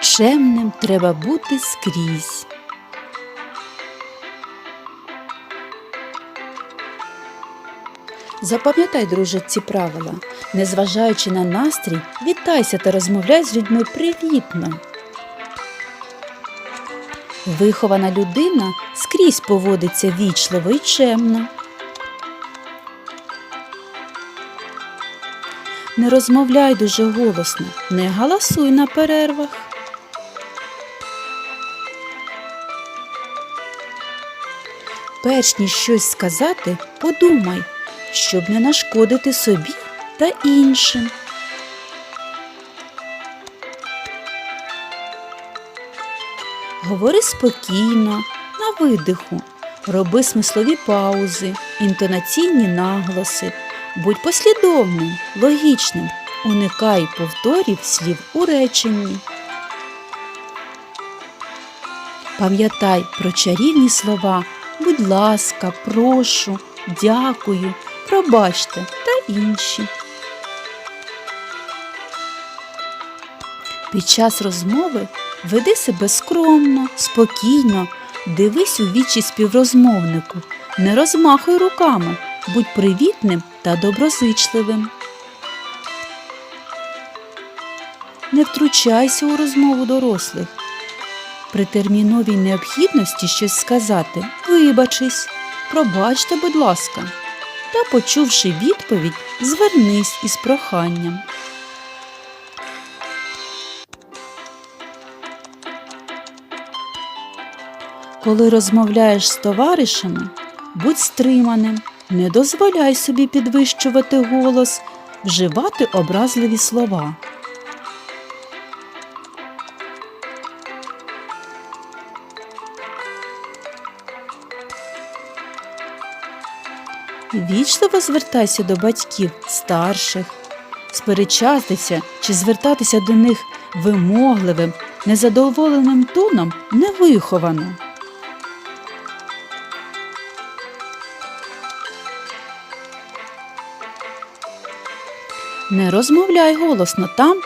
Чемним треба бути скрізь. Запам'ятай, друже, ці правила. Незважаючи на настрій, вітайся та розмовляй з людьми привітно. Вихована людина скрізь поводиться вічливо і чемно. Не розмовляй дуже голосно, не галасуй на перервах. Перш ніж щось сказати, подумай, щоб не нашкодити собі та іншим. Говори спокійно, на видиху, роби смислові паузи, інтонаційні наголоси, будь послідовним, логічним, уникай повторів слів у реченні. Пам'ятай про чарівні слова будь ласка, прошу, дякую, пробачте та інші. Під час розмови веди себе скромно, спокійно, дивись у вічі співрозмовнику, не розмахуй руками, будь привітним та доброзичливим. Не втручайся у розмову дорослих. При терміновій необхідності щось сказати, вибачись, пробачте, будь ласка, та, почувши відповідь, звернись із проханням. Коли розмовляєш з товаришами, будь стриманим, не дозволяй собі підвищувати голос, вживати образливі слова. Вічливо звертайся до батьків старших, сперечатися чи звертатися до них вимогливим, незадоволеним тоном невиховано. Не розмовляй голосно там,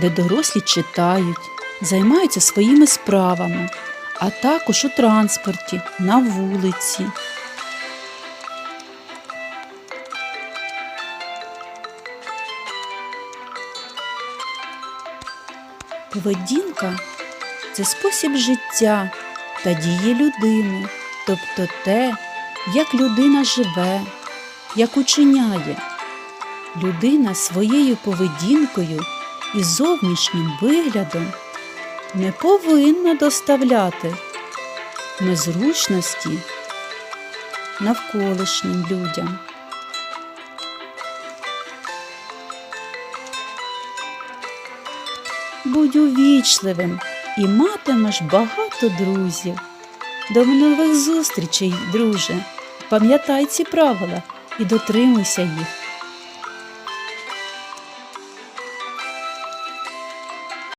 де дорослі читають, займаються своїми справами, а також у транспорті, на вулиці. Поведінка це спосіб життя та дії людини, тобто те, як людина живе, як учиняє. Людина своєю поведінкою і зовнішнім виглядом не повинна доставляти незручності навколишнім людям. Будь увічливим і матимеш багато друзів. До нових зустрічей, друже. Пам'ятай ці правила і дотримуйся їх.